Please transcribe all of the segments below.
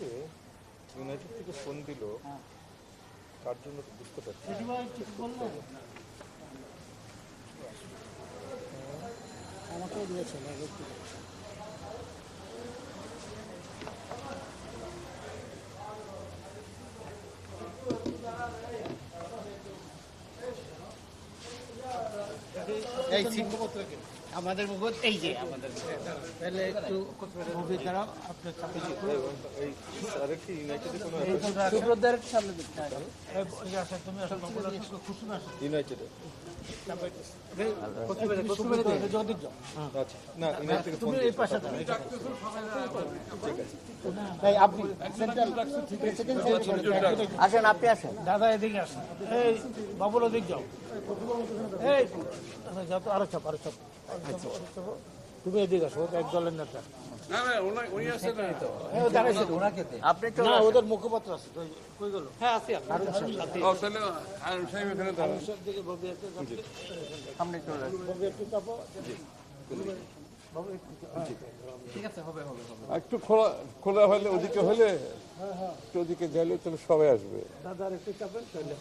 আমাকে ইউনাইটেড থেকে ফোন দিল তার জন্য বুঝতে পারছি। আমাকেও দিয়েছিল এই শিল্পপত্র আমাদের মুখ এই যে আমাদের তাহলে একটু মুভি দ্বারা আপনার চাপে এই স্যারের কি ইউনাইটেডে কোনো সুব্রতদের সামনে দিতে তুমি আসো খুশি না যাও আচ্ছা ইউনাইটেড থেকে ফোন তুমি এই পাশে দাও এই আপনি আসেন আপনি আসেন। দাদা এদিকে আসেন। এই বাবুল ওদিক যাও এই আচ্ছা, যাও আরও চাপ আরও চাপ আরও চাপ, আরও চাপ। তুমি এদিকে আসো ওটা এক দলের নেতা। হ্যাঁ। আপনি তো না ওদের মুখপাত্র আছে কই কই গেল? হ্যাঁ আছে একটু সামনে চলে একটু চাপো। বাবু একটু একটু খোলা খোলা হলে ওদিকে হলে একটু ওদিকে গেলে তাহলে সবাই আসবে। দাদা আর একটু চাপেন তাহলে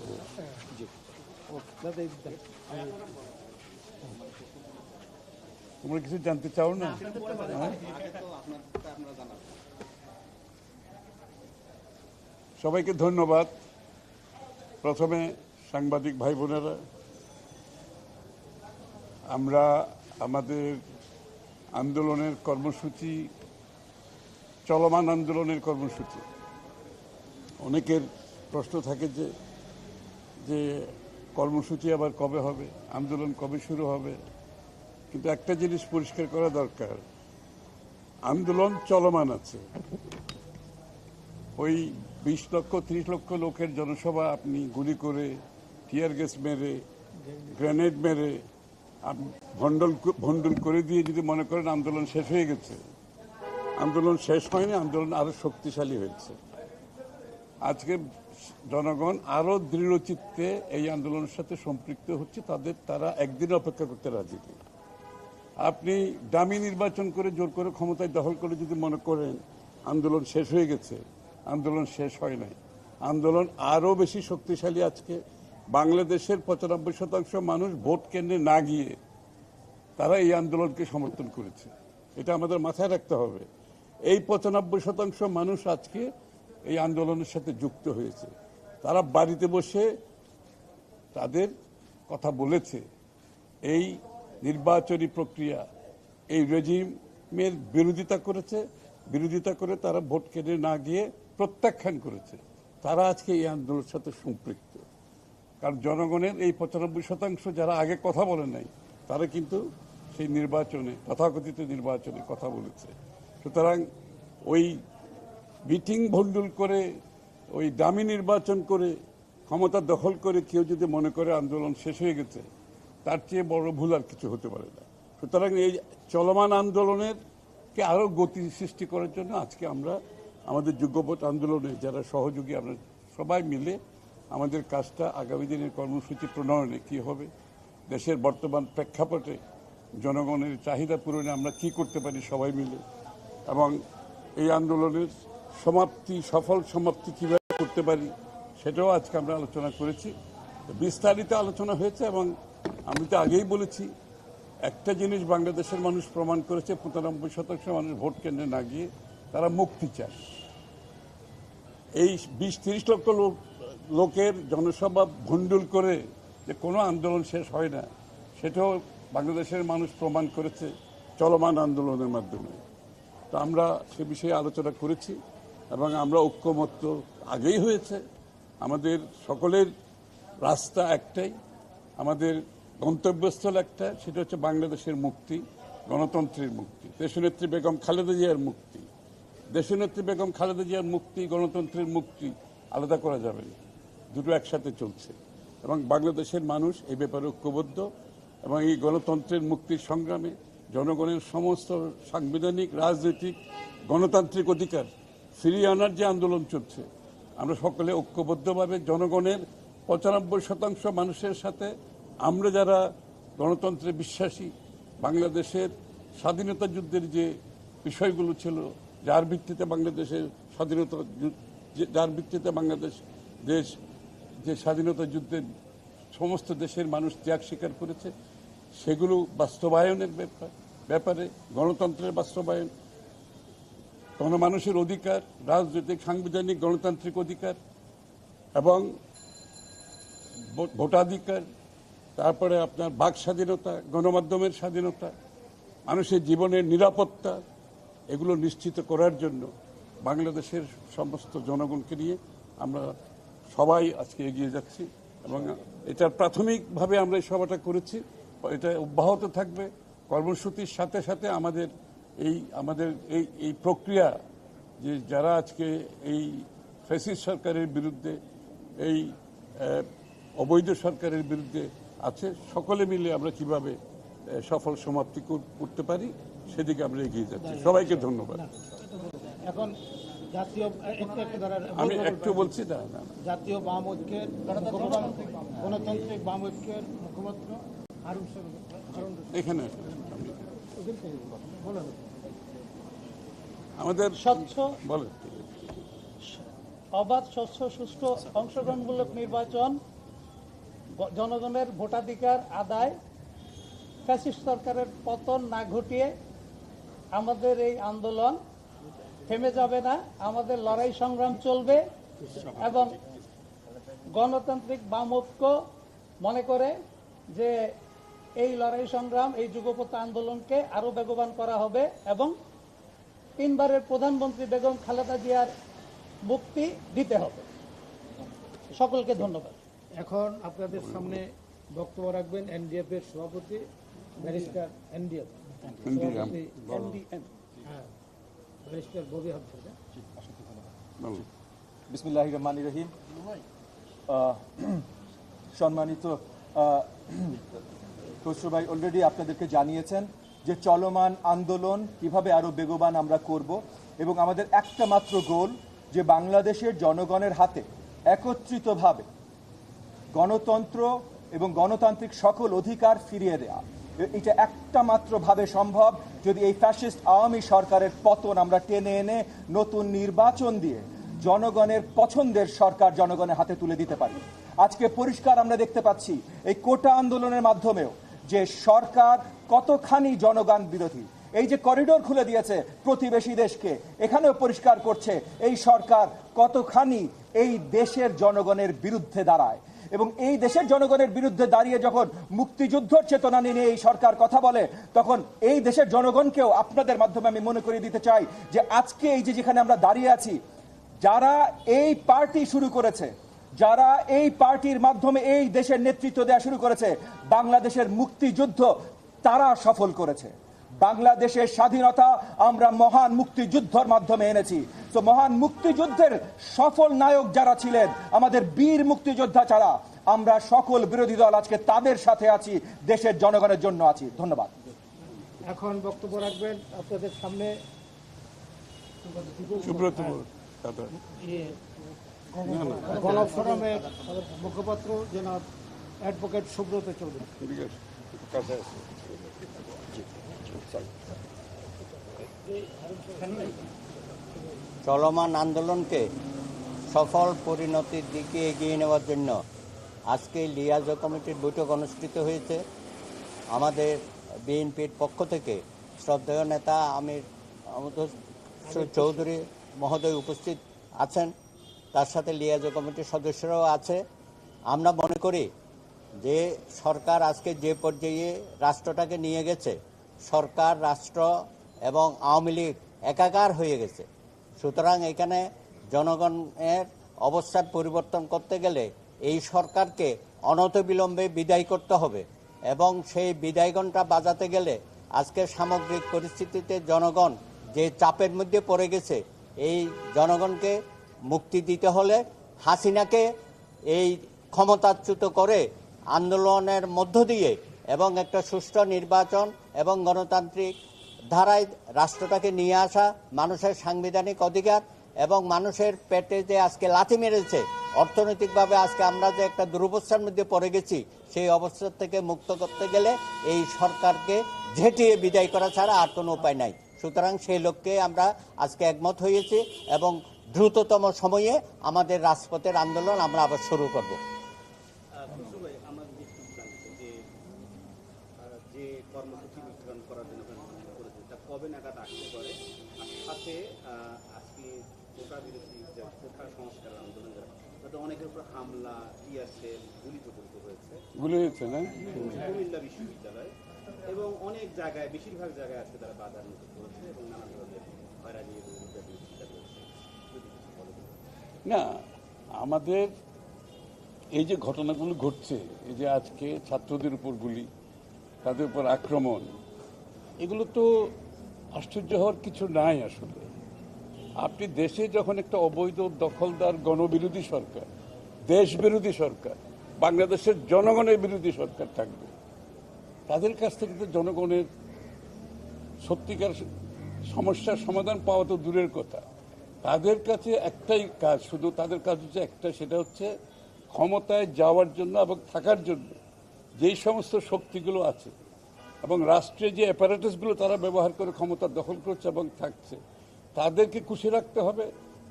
ওকে, দাদা এই দিকটা। তোমরা কিছু জানতে চাও না? হ্যাঁ? সবাইকে ধন্যবাদ। প্রথমে সাংবাদিক ভাই বোনেরা, আমরা আমাদের আন্দোলনের কর্মসূচি, চলমান আন্দোলনের কর্মসূচি। অনেকের প্রশ্ন থাকে যে যে কর্মসূচি আবার কবে হবে? আন্দোলন কবে শুরু হবে? কিন্তু একটা জিনিস পরিষ্কার করা দরকার। আন্দোলন চলমান আছে। ওই বিশ লক্ষ, ত্রিশ লক্ষ লোকের জনসভা আপনি গুলি করে, টিয়ার গ্যাস মেরে, গ্রেনেড মেরে, আপ- ভণ্ডল করে দিয়ে যদি মনে করেন আন্দোলন শেষ হয়ে গেছে। আন্দোলন শেষ হয়নি, আন্দোলন আরও শক্তিশালী হয়েছে। আজকে জনগণ আরও দৃঢ়চিত্তে এই আন্দোলনের সাথে সম্পৃক্ত হচ্ছে, তাদের তারা একদিন অপেক্ষা করতে রাজি নেই। আপনি দামি নির্বাচন করে জোর করে ক্ষমতায় দখল করে যদি মনে করেন আন্দোলন শেষ হয়ে গেছে, আন্দোলন শেষ হয় নাই। আন্দোলন আরও বেশি শক্তিশালী আজকে। বাংলাদেশের পঁচানব্বই শতাংশ মানুষ ভোট কেন্দ্রে না গিয়ে তারা এই আন্দোলনকে সমর্থন করেছে। এটা আমাদের মাথায় রাখতে হবে। এই পঁচানব্বই শতাংশ মানুষ আজকে এই আন্দোলনের সাথে যুক্ত হয়েছে। তারা বাড়িতে বসে তাদের কথা বলেছে। এই নির্বাচনী প্রক্রিয়া। এই রেজিমের বিরোধিতা করেছে। বিরোধিতা করে তারা ভোট কেন্দ্রে না গিয়ে প্রত্যাখ্যান করেছে। তারা আজকে এই আন্দোলনের সাথে সম্পৃক্ত। কারণ জনগণের এই পঁচানব্বই শতাংশ যারা আগে কথা বলে নাই, তারা কিন্তু সেই নির্বাচনে, তথাকথিত নির্বাচনে কথা বলেছে। সুতরাং ওই মিটিং ভণ্ডুল করে, ওই দামি নির্বাচন করে, ক্ষমতা দখল করে কেউ যদি মনে করে আন্দোলন শেষ হয়ে গেছে তার চেয়ে বড় ভুল আর কিছু হতে পারে না। সুতরাং এই চলমান আন্দোলনের কে আরও গতি সৃষ্টি করার জন্য আজকে আমরা আমাদের যুগপথ আন্দোলনে যারা সহযোগী, আমরা সবাই মিলে আমাদের কাজটা আগামী দিনের কর্মসূচি প্রণয়নে কি হবে, দেশের বর্তমান প্রেক্ষাপটে জনগণের চাহিদা পূরণে আমরা কি করতে পারি সবাই মিলে, এবং এই আন্দোলনের সমাপ্তি, সফল সমাপ্তি কীভাবে করতে পারি, সেটাও আজকে আমরা আলোচনা করেছি। বিস্তারিত আলোচনা হয়েছে এবং আমি তো আগেই বলেছি, একটা জিনিস বাংলাদেশের মানুষ প্রমাণ করেছে, পঁচানব্বই শতাংশ মানুষ ভোট কেন্দ্রে না গিয়ে তারা মুক্তি চায়। এই বিশ তিরিশ লক্ষ লোক, লোকের জনসভা ভণ্ডুল করে যে কোনো আন্দোলন শেষ হয় না, সেটাও বাংলাদেশের মানুষ প্রমাণ করেছে চলমান আন্দোলনের মাধ্যমে। তো আমরা সে বিষয়ে আলোচনা করেছি এবং আমরা ঐক্যমত্য আগেই হয়েছে। আমাদের সকলের রাস্তা একটাই, আমাদের গন্তব্যস্থল একটা, সেটা হচ্ছে বাংলাদেশের মুক্তি, গণতন্ত্রের মুক্তি। দেশনেত্রী বেগম খালেদা জিয়ার মুক্তি। দেশনেত্রী বেগম খালেদা জিয়ার মুক্তি, গণতন্ত্রের মুক্তি আলাদা করা যাবে না। দুটো একসাথে চলছে। এবং বাংলাদেশের মানুষ এই ব্যাপারে ঐক্যবদ্ধ এবং এই গণতন্ত্রের মুক্তির সংগ্রামে জনগণের সমস্ত সাংবিধানিক, রাজনৈতিক, গণতান্ত্রিক অধিকার ফিরিয়ে আনার যে আন্দোলন চলছে, আমরা সকলে ঐক্যবদ্ধভাবে জনগণের পঁচানব্বই শতাংশ মানুষের সাথে আমরা যারা গণতন্ত্রে বিশ্বাসী, বাংলাদেশের স্বাধীনতা যুদ্ধের যে বিষয়গুলো ছিল, যার ভিত্তিতে বাংলাদেশের স্বাধীনতা যার ভিত্তিতে বাংলাদেশ দেশ, যে স্বাধীনতা যুদ্ধের সমস্ত দেশের মানুষ ত্যাগ স্বীকার করেছে, সেগুলো বাস্তবায়নের ব্যাপার, ব্যাপারে গণতন্ত্রের বাস্তবায়ন, গণমানুষের অধিকার, রাজনৈতিক, সাংবিধানিক, গণতান্ত্রিক অধিকার এবং ভোটাধিকার তারপরে আপনার বাক স্বাধীনতা, গণমাধ্যমের স্বাধীনতা, মানুষের জীবনের নিরাপত্তা, এগুলো নিশ্চিত করার জন্য বাংলাদেশের সমস্ত জনগণকে নিয়ে আমরা সবাই আজকে এগিয়ে যাচ্ছি এবং এটার প্রাথমিকভাবে আমরা এই সভাটা করেছি। এটা অব্যাহত থাকবে। কর্মসূচির সাথে সাথে আমাদের এই আমাদের এই এই প্রক্রিয়া যে যারা আজকে এই ফ্যাসিস্ট সরকারের বিরুদ্ধে, এই অবৈধ সরকারের বিরুদ্ধে আছে। সকলে মিলে আমরা কীভাবে সফল সমাপ্তি করতে পারি সেদিকে আমরা এগিয়ে যাচ্ছি। সবাইকে ধন্যবাদ। এখন জাতীয় আমি একটু বলছি না। জাতীয় বাম ঐক্যের গণতান্ত্রিক বাম ঐক্যের মুখপাত্র এখানে আমাদের স্বচ্ছ বলেন। অবাধ স্বচ্ছ সুষ্ঠু অংশগ্রহণমূলক নির্বাচন জনগণের ভোটাধিকার আদায় ফ্যাসিস্ট সরকারের পতন না ঘটিয়ে আমাদের এই আন্দোলন থেমে যাবে না, আমাদের লড়াই সংগ্রাম চলবে এবং গণতান্ত্রিক বাম ঐক্য মনে করে যে এই লড়াই সংগ্রাম, এই যুগপথ আন্দোলনকে আরও বেগবান করা হবে এবং তিনবারের প্রধানমন্ত্রী বেগম খালেদা জিয়ার মুক্তি দিতে হবে। সকলকে ধন্যবাদ। এখন আপনাদের সামনে বক্তব্য রাখবেন এনডিএফ। এর সভাপতি ব্যারিস্টার এনডিএফ হ্যাঁ ব্যারিস্টার ববি হাফিজ বলুন। বিসমিল্লাহ রহমান রহিম। সম্মানিত খসরু ভাই অলরেডি আপনাদেরকে জানিয়েছেন যে চলমান আন্দোলন কীভাবে আরও বেগবান আমরা করব এবং আমাদের একটা মাত্র গোল যে বাংলাদেশের জনগণের হাতে একত্রিতভাবে গণতন্ত্র এবং গণতান্ত্রিক সকল অধিকার ফিরিয়ে দেয়া। এটা একটা মাত্র ভাবে সম্ভব যদি এই ফ্যাসিস্ট আওয়ামী সরকারের পতন আমরা টেনে এনে নতুন নির্বাচন দিয়ে জনগণের পছন্দের সরকার জনগণের হাতে তুলে দিতে পারি। আজকে পরিষ্কার আমরা দেখতে পাচ্ছি এই কোটা আন্দোলনের মাধ্যমেও যে সরকার কতখানি জনগণ বিরোধী। এই যে করিডোর খুলে দিয়েছে প্রতিবেশী দেশকে, এখানেও পরিষ্কার করছে এই সরকার কতখানি এই দেশের জনগণের বিরুদ্ধে দাঁড়ায়। এবং এই দেশের জনগণের বিরুদ্ধে দাঁড়িয়ে যখন মুক্তিযুদ্ধর চেতনা নিয়ে এই সরকার কথা বলে, তখন এই দেশের জনগণকেও আপনাদের মাধ্যমে আমি মনে করিয়ে দিতে চাই যে আজকে এই যে যেখানে আমরা দাঁড়িয়ে আছি, যারা এই পার্টি শুরু করেছে, যারা এই পার্টির মাধ্যমে এই দেশের নেতৃত্ব দেওয়া শুরু করেছে, বাংলাদেশের মুক্তিযুদ্ধ তারা সফল করেছে। বাংলাদেশের স্বাধীনতা আমরা মহান মুক্তিযুদ্ধর মাধ্যমে এনেছি। তো মহান মুক্তিযুদ্ধের সফল নায়ক যারা ছিলেন আমাদের বীর মুক্তিযোদ্ধা ছাড়া আমরা সকল বিরোধী দল আজকে তাদের সাথে আছি দেশের জনগণের জন্য আছি। ধন্যবাদ। এখন বক্তব্য রাখবেন আপনাদের সামনে। সুব্রত দাদা। ইয়ে, গণফোরামের মুখপাত্র জনাব অ্যাডভোকেট সুব্রত চৌধুরী। চলমান আন্দোলনকে সফল পরিণতির দিকে এগিয়ে নেওয়ার জন্য আজকে লিয়াজো কমিটির বৈঠক অনুষ্ঠিত হয়েছে। আমাদের বিএনপির পক্ষ থেকে শ্রদ্ধেয় নেতা আমির চৌধুরী মহোদয় উপস্থিত আছেন। তার সাথে লিয়াজো কমিটির সদস্যরাও আছে। আমরা মনে করি যে সরকার আজকে যে পর্যায়ে রাষ্ট্রটাকে নিয়ে গেছে সরকার, রাষ্ট্র এবং আওয়ামী লীগ একাকার হয়ে গেছে। সুতরাং এখানে জনগণের অবস্থার পরিবর্তন করতে গেলে এই সরকারকে অনতবিলম্বে বিদায় করতে হবে এবং সেই বিদায়গণটা বাজাতে গেলে আজকে সামগ্রিক পরিস্থিতিতে জনগণ যে চাপের মধ্যে পড়ে গেছে, এই জনগণকে মুক্তি দিতে হলে হাসিনাকে এই ক্ষমতাচ্যুত করে আন্দোলনের মধ্য দিয়ে এবং একটা সুষ্ঠু নির্বাচন এবং গণতান্ত্রিক ধারায় রাষ্ট্রটাকে নিয়ে আসা মানুষের সাংবিধানিক অধিকার এবং মানুষের পেটে যে আজকে লাথি মেরেছে, অর্থনৈতিকভাবে আজকে আমরা যে একটা দুরবস্থার মধ্যে পড়ে গেছি, সেই অবস্থা থেকে মুক্ত করতে গেলে এই সরকারকে ঝেঁটিয়ে বিদায় করা ছাড়া আর কোনো উপায় নাই। সুতরাং সেই লক্ষ্যে আমরা আজকে একমত হয়েছি এবং দ্রুততম সময়ে আমাদের রাজপথের আন্দোলন আমরা আবার শুরু করব খুশি আমার একটু জানতে যে আহ, যে করার জন্য করেছেন? তা কবে নাগাদ আসতে পারে? আর সাথে আজকে কোটা বিরোধী যে কোটা সংস্কার আন্দোলন যারা তাতে অনেকের উপর হামলা টিয়ারসেল গুলি চতুর্থ হয়েছে। গুলো হয়েছে না? কুমিল্লা বিশ্ববিদ্যালয় এবং অনেক জায়গায় বেশিরভাগ জায়গায় আজকে তারা বাধার পড়েছে এবং নানা ধরনের হয়রানি এবং না আমাদের এই যে ঘটনাগুলো ঘটছে এই যে আজকে ছাত্রদের উপর গুলি তাদের উপর আক্রমণ, এগুলো তো আশ্চর্য হওয়ার কিছু নাই আসলে। আপনি দেশে যখন একটা অবৈধ দখলদার গণবিরোধী সরকার দেশ বিরোধী সরকার, বাংলাদেশের জনগণের বিরোধী সরকার থাকবে, তাদের কাছ থেকে তো জনগণের সত্যিকার সমস্যার সমাধান পাওয়া তো দূরের কথা। তাদের কাছে একটাই কাজ, শুধু তাদের কাজ হচ্ছে একটা, সেটা হচ্ছে ক্ষমতায় যাওয়ার জন্য এবং থাকার জন্য যেই সমস্ত শক্তিগুলো আছে এবং রাষ্ট্রে যে অ্যাপারেটাসগুলো তারা ব্যবহার করে ক্ষমতা দখল করছে এবং থাকছে, তাদেরকে খুশি রাখতে হবে।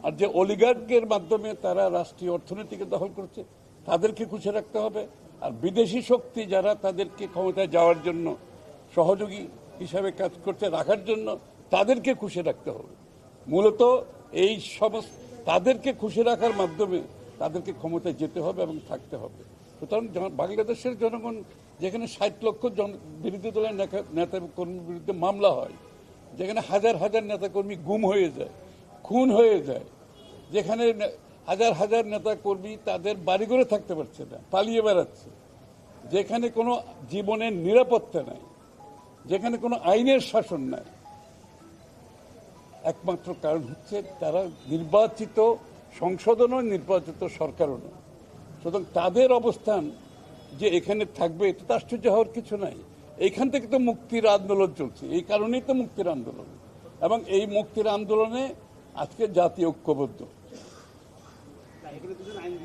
আর যে অলিগার্কের মাধ্যমে তারা রাষ্ট্রীয় অর্থনীতিকে দখল করছে, তাদেরকে খুশি রাখতে হবে। আর বিদেশি শক্তি যারা তাদেরকে ক্ষমতায় যাওয়ার জন্য সহযোগী হিসাবে কাজ করতে রাখার জন্য তাদেরকে খুশি রাখতে হবে। মূলত এই সমস্ত, তাদেরকে খুশি রাখার মাধ্যমে তাদেরকে ক্ষমতায় যেতে হবে এবং থাকতে হবে। সুতরাং বাংলাদেশের জনগণ যেখানে ষাট লক্ষ জন বিরোধী দলের নেতা- কর্মীর বিরুদ্ধে মামলা হয়, যেখানে হাজার হাজার নেতাকর্মী গুম হয়ে যায়, খুন হয়ে যায়, যেখানে হাজার হাজার নেতা কর্মী তাদের বাড়িঘরে থাকতে পারছে না, পালিয়ে বেড়াচ্ছে, যেখানে কোনো জীবনের নিরাপত্তা নাই, যেখানে কোনো আইনের শাসন নাই। একমাত্র কারণ হচ্ছে তারা নির্বাচিত নয়, নির্বাচিত সরকারও নয়। সুতরাং তাদের অবস্থান যে এখানে থাকবে এটা তো আশ্চর্য হওয়ার কিছু নাই। এইখান থেকে তো মুক্তির আন্দোলন চলছে। এই কারণেই তো মুক্তির আন্দোলন। এবং এই মুক্তির আন্দোলনে আজকে জাতি ঐক্যবদ্ধ। না এখানে মানে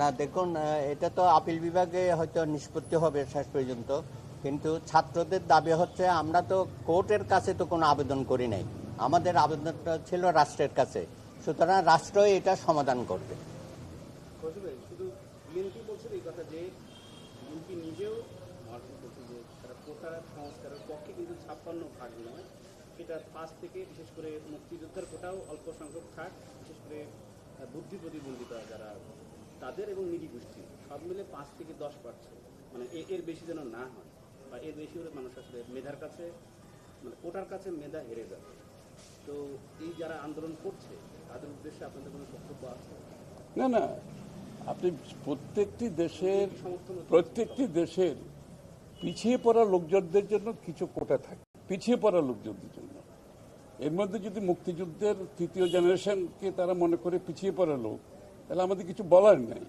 না দেখুন এটা তো আপিল বিভাগে হয়তো নিষ্পত্তি হবে শেষ পর্যন্ত। কিন্তু ছাত্রদের দাবি হচ্ছে, আমরা তো কোর্টের কাছে তো কোনো আবেদন করি নাই। আমাদের আবেদনটা ছিল রাষ্ট্রের কাছে। সুতরাং রাষ্ট্রই এটা সমাধান করবে। শুধু এই কথা যে নিজেও যে সংস্কারের পক্ষে কিন্তু সেটা পাঁচ থেকে বিশেষ করে অল্প সংখ্যক বিশেষ করে বুদ্ধি যারা তাদের এবং গোষ্ঠী সব মিলে পাঁচ থেকে দশ পার্সেন্ট। মানে এর বেশি যেন না হয়। বা এর বেশি হলে মানুষ আসলে মেধার কাছে মানে কোটার কাছে মেধা হেরে যাবে তো এই যারা আন্দোলন করছে তাদের উদ্দেশ্যে আপনাদের কোনো বক্তব্য আছে? না না। আপনি প্রত্যেকটি দেশের প্রত্যেকটি দেশের পিছিয়ে পড়া লোকজনদের জন্য কিছু কোটা থাকে পিছিয়ে পড়া লোকজনদের জন্য। এর মধ্যে যদি মুক্তিযুদ্ধের তৃতীয় জেনারেশনকে তারা মনে করে পিছিয়ে পড়া লোক তাহলে আমাদের কিছু বলার নেই।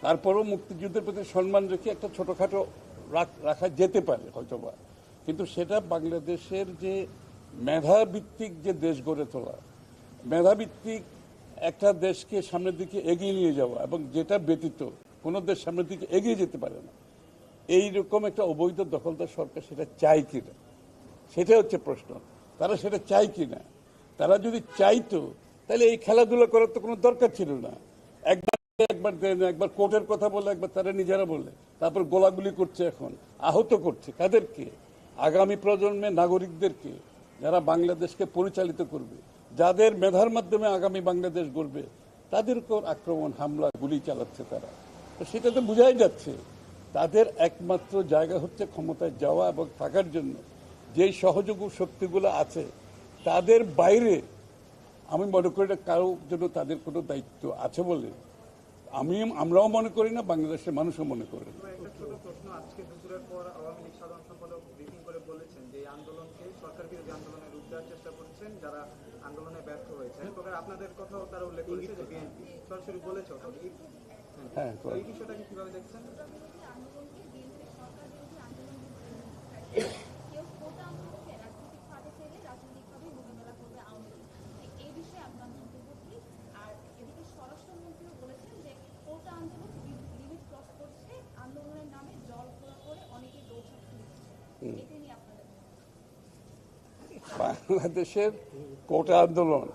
তারপরেও মুক্তিযুদ্ধের প্রতি সম্মান রেখে একটা ছোটোখাটো রাখ- যেতে পারে হয়তোবা। কিন্তু সেটা বাংলাদেশের যে মেধাভিত্তিক যে দেশ গড়ে তোলা মেধাভিত্তিক একটা দেশকে সামনের দিকে এগিয়ে নিয়ে যাওয়া এবং যেটা ব্যতীত কোনো দেশ সামনের দিকে এগিয়ে যেতে পারে না এই রকম একটা অবৈধ দখলদার সরকার সেটা চায় কিনা? সেটা হচ্ছে প্রশ্ন। তারা সেটা চায় কিনা? তারা যদি চাইতো তাহলে এই খেলাধুলা করার তো কোনো দরকার ছিল না। একবার একবার না, একবার কোর্টের কথা বলে একবার তারা নিজেরা বলে। তারপর গোলাগুলি করছে এখন, আহত করছে। কাদেরকে? আগামী প্রজন্মের নাগরিকদেরকে, যারা বাংলাদেশকে পরিচালিত করবে, যাদের মেধার মাধ্যমে আগামী বাংলাদেশ গড়বে, তাদের উপর আক্রমণ, হামলা, গুলি চালাচ্ছে তারা। তো সেটা তো বোঝাই যাচ্ছে, তাদের একমাত্র জায়গা হচ্ছে ক্ষমতায় যাওয়া এবং থাকার জন্য। যেই সহযোগী শক্তিগুলো আছে, তাদের বাইরে, আমি মনে করি না কারও জন্য তাদের কোনো দায়িত্ব আছে বলে আমি আমরাও মনে করি না বাংলাদেশের মানুষও মনে করে না। একটা ছোট প্রশ্ন আজকে দুপুরের পর আওয়ামী লীগ সাধারণ সম্পাদক ব্রিফিং করে বলেছেন যে এই আন্দোলনকে সরকার বিরোধী আন্দোলনে রূপ দেওয়ার চেষ্টা করছেন যারা আন্দোলনে ব্যর্থ হয়েছে তবে আপনাদের কথাও তারা উল্লেখ করেছে যে বিএনপি সরাসরি বলেছে তবে এই- হ্যাঁ এই বিষয়টাকে কীভাবে দেখছেন কেউ কোটা আন্দোলনকে রাজনৈতিক বাংলাদেশের কোটা আন্দোলন।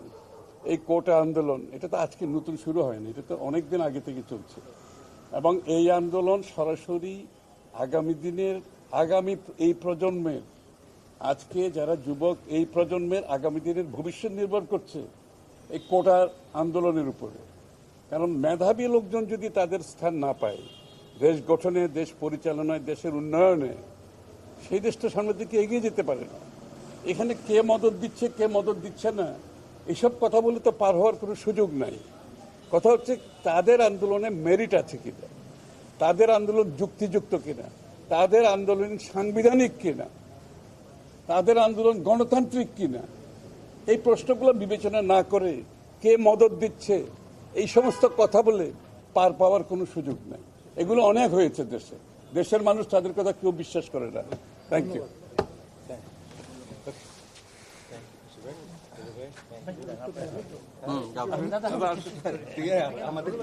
এই কোটা আন্দোলন, এটা তো আজকে নতুন শুরু হয়নি, এটা তো অনেক দিন আগে থেকে চলছে। এবং এই আন্দোলন সরাসরি আগামী দিনের, আগামী এই প্রজন্মের, আজকে যারা যুবক, এই প্রজন্মের আগামী দিনের ভবিষ্যৎ নির্ভর করছে এই কোটার আন্দোলনের উপরে। কারণ মেধাবী লোকজন যদি তাদের স্থান না পায়, দেশ গঠনে, দেশ পরিচালনায়, দেশের উন্নয়নে, সেই দেশটা সামনের দিকে এগিয়ে যেতে পারে না। এখানে কে মদত দিচ্ছে, কে মদত দিচ্ছে না, এসব কথা বলে তো পার হওয়ার কোনো সুযোগ নাই। কথা হচ্ছে তাদের আন্দোলনে মেরিট আছে কিনা? তাদের আন্দোলন যুক্তিযুক্ত কিনা? তাদের আন্দোলন সাংবিধানিক কিনা? তাদের আন্দোলন গণতান্ত্রিক কিনা? এই প্রশ্নগুলো বিবেচনা না করে কে মদত দিচ্ছে, এই সমস্ত কথা বলে পার পাওয়ার কোনো সুযোগ নাই। এগুলো অনেক হয়েছে দেশে। দেশের মানুষ তাদের কথা কেউ বিশ্বাস করে না। থ্যাংক ইউ আমাদের